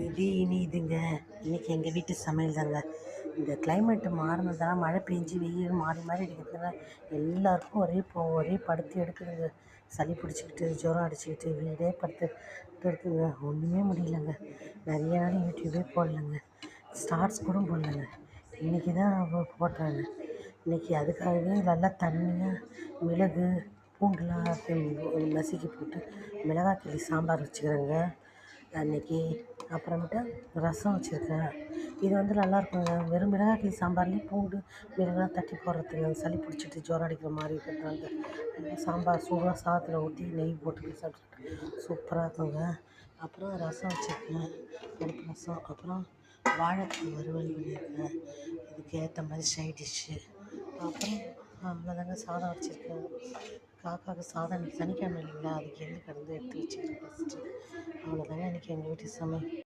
இது இனி இதுங்க இன்றைக்கி எங்கள் வீட்டு சமையல் தாங்க இந்த கிளைமேட்டு மாறினதால மழை பெஞ்சு வெயில் மாறி மாறி அடிக்கிறதுனால எல்லாருக்கும் ஒரே போ ஒரே படுத்து எடுக்குதுங்க. சளி பிடிச்சிக்கிட்டு ஜுரம் அடிச்சுக்கிட்டு வீடே படுத்து இருக்குங்க ஒன்றுமே முடியலங்க. நிறைய நாள் யூடியூபே போடலங்க. ஸ்டார்ஸ் கூட போடலங்க. இன்றைக்கி தான் போட்டாங்க. இன்றைக்கி அதுக்காகவே நல்லா தண்ணியாக மிளகு பூண்டுலாம் நசுக்கி போட்டு மிளகாய் கிள்ளி சாம்பார் வச்சுக்கிறேங்க. அன்றைக்கி அப்புறமேட்டு ரசம் வச்சுருக்கேன். இது வந்து நல்லாயிருக்குங்க வெறும் மிளகாய் சாம்பார்லேயும் சாம்பார்லேயே பூண்டு மிளகாய் தட்டி போடுறதுங்க சளி பிடிச்சிட்டு ஜுரம் அடிக்கிற மாதிரி இருக்கிறதுனால சாம்பார் சூடாக சாதத்தில் ஊற்றி நெய் போட்டு சாப்பிட்டு சூப்பராக இருக்குங்க. அப்புறம் ரசம் வச்சுருக்கேன். பருப்பு ரசம். அப்புறம் வாழைக்காய் வறுவல் பண்ணியிருக்கேன். இதுக்கு ஏற்ற மாதிரி சைட் டிஷ்ஷு அப்புறம் அவ்வளோதாங்க சாதம் வச்சுருக்கேன் காக்காவுக்கு சாதம் இன்னைக்கு சனிக்கிழமை இல்லைங்களா அதுக்கு எள்ளு கலந்து எடுத்து வச்சுருக்கேன் ஃபஸ்ட்டு அவ்வளோதாங்க இன்றைக்கி எங்கள் வீட்டு சமையல்